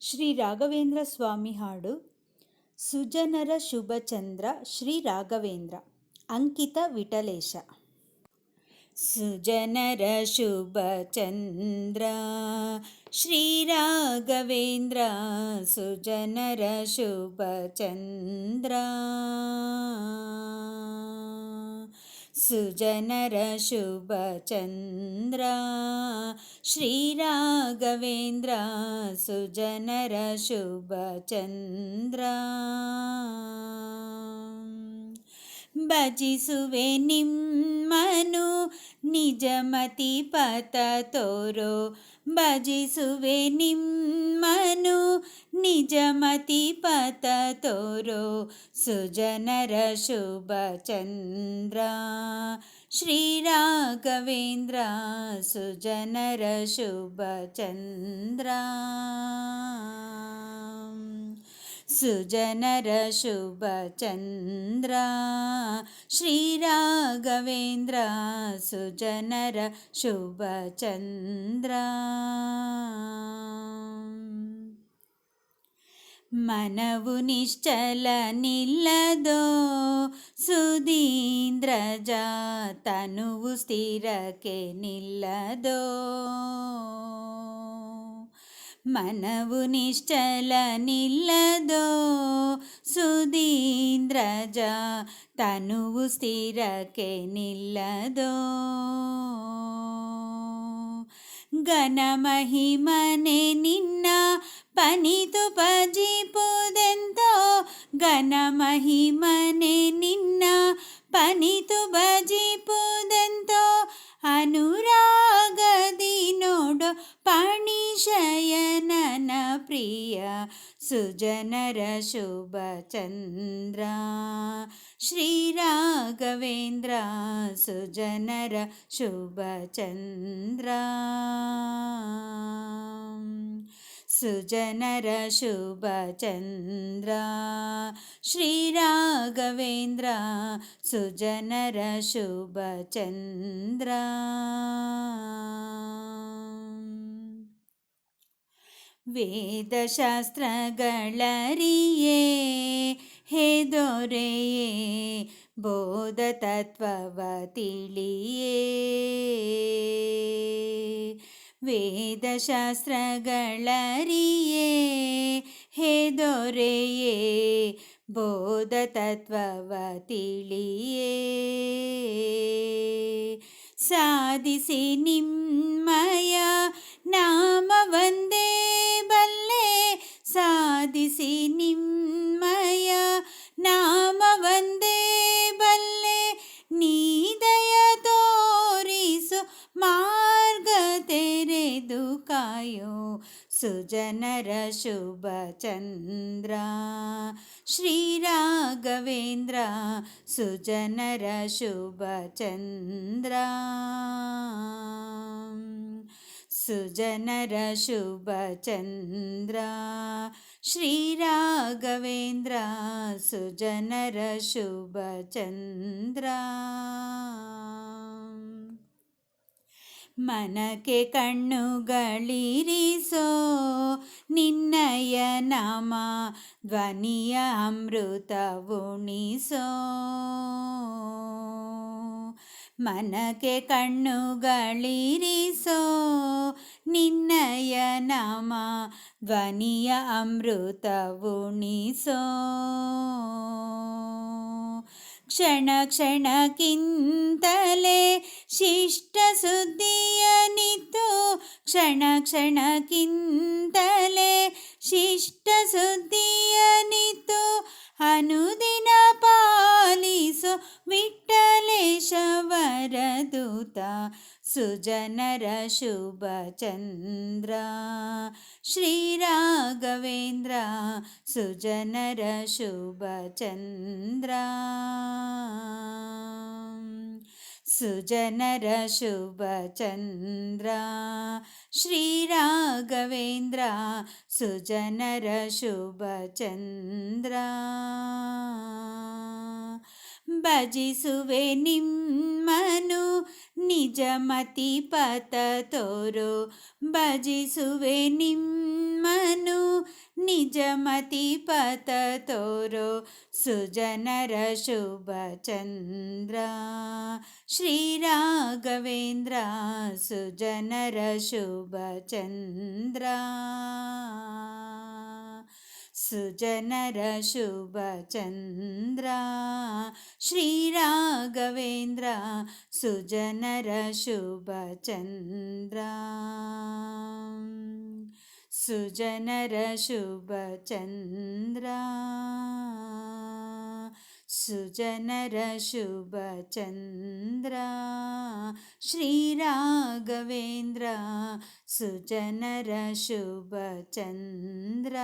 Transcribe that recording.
ಶ್ರೀ ರಾಘವೇಂದ್ರ ಸ್ವಾಮಿ ಹಾಡು, ಸುಜನರ ಶುಭಚಂದ್ರ ಶ್ರೀ ರಾಘವೇಂದ್ರ, ಅಂಕಿತ ವಿಠಲೇಶ. ಸುಜನರ ಶುಭಚಂದ್ರ ಶ್ರೀರಾಘವೇಂದ್ರ ಸುಜನರ ಶುಭಚಂದ್ರ सुजनरशुभचन्द्रा। श्रीराघवेन्द्र सुजनरशुभचन्द्रा। शुभचन्द्रा भजसु वेनिं मनु निजमति पतोरो भजसु निम् निजमतिपततो सुजनरशुभचन्द्रा श्रीराघवेन्द्र सुजनर शुभचन्द्रा। सुजनर शुभचन्द्रा। श्रीराघवेन्द्र सुजनर शुभचन्द्रा। ಸುಜನರ ಶುಭ ಚಂದ್ರ ಶ್ರೀರಾಘವೇಂದ್ರ ಸುಜನರ ಶುಭ ಚಂದ್ರ ಮನವು ನಿಶ್ಚಲ ನಿಲ್ಲದೋ ಸುಧೀಂದ್ರಜ ತನುವು ಸ್ಥಿರಕ್ಕೆ ನಿಲ್ಲದೋ ಮನವು ನಿಶ್ಚಲ ನಿಲ್ಲದೋ ಸುಧೀಂದ್ರಜ ತನುವು ಸ್ಥಿರಕ್ಕೆ ನಿಲ್ಲದೋ ಘನ ಮಹಿಮನೆ ನಿನ್ನ పనితు భజిపుదెంతో ఘనమహిమనే నిన్న పనితు భజిపుదెంతో అనురాగదినోడు పణిశయనన ప్రియ సుజనర శుభచంద్ర. శ్రీరాఘవేంద్ర సుజనర శుభచంద్ర. सुजनरशुभचन्द्र श्रीराघवेन्द्र सुजनरशुभचन्द्र। वेदशास्त्रगळरिये हे दोरेये बोधतत्त्ववतिलिये। ಶ್ರೀರಾಘವೇಂದ್ರ ಸುಜನರ ಶುಭ ಚಂದ್ರ ವೇದಶಾಸ್ತ್ರಗಳರಿಯೇ ಹೇ ದೊರೆಯೇ ಬೋಧ ತತ್ವವ ತಿಳಿಯೇ ವೇದಶಾಸ್ತ್ರಗಳರಿಯೇ ಹೇ ದೊರೆಯೇ ಬೋಧ ತತ್ವವ ತಿಳಿಯೇ ಸಾಧಿಸಿ ನಿಮ್ಮಯ ನಾಮ सुजनरशुभचन्द्र। श्रीराघवेन्द्र सुजनरशुभचन्द्र। सुजनरशुभचन्द्र। श्रीराघवेन्द्र सुजनरशुभचन्द्रा। ಮನಕ್ಕೆ ಕಣ್ಣುಗಳಿರಿಸೋ ನಿನ್ನಯ ನಮ ಧ್ವನಿಯ ಅಮೃತ ಉಣಿಸೋ. ಮನಕ್ಕೆ ಕಣ್ಣುಗಳಿರಿಸೋ ನಿನ್ನಯ ನಮ ಧ್ವನಿಯ ಅಮೃತ ಉಣಿಸೋ. ಕ್ಷಣ ಕ್ಷಣಕ್ಕಿಂತಲೇ ಶಿಷ್ಟ ಸುದ್ದಿಯ ನಿತ್ತು ಕ್ಷಣ ಕ್ಷಣಕ್ಕಿಂತಲೇ ಶಿಷ್ಟ ಸುದ್ದಿಯ सुजनरशुभचन्द्र। श्रीराघवेन्द्र सुजनरशुभचन्द्र। सुजनरशुभचन्द्र। श्रीराघवेन्द्र सुजनरशुभचन्द्र। भजिसुवे निनु निजमती पतोरोरु भजिसुवे निं मनु निजमतीपतोरो सुजनरशुभचन्द्रा श्रीराघवेन्द्र सुजनरशुभचन्द्रा शुभचन्द्र श्रीराघवेन्द्र सुजनर शुभचन्द्र सुजनर शुभचन्द्र सुजनर शुभचन्द्र श्रीराघवेन्द्र सुजनर शुभचन्द्र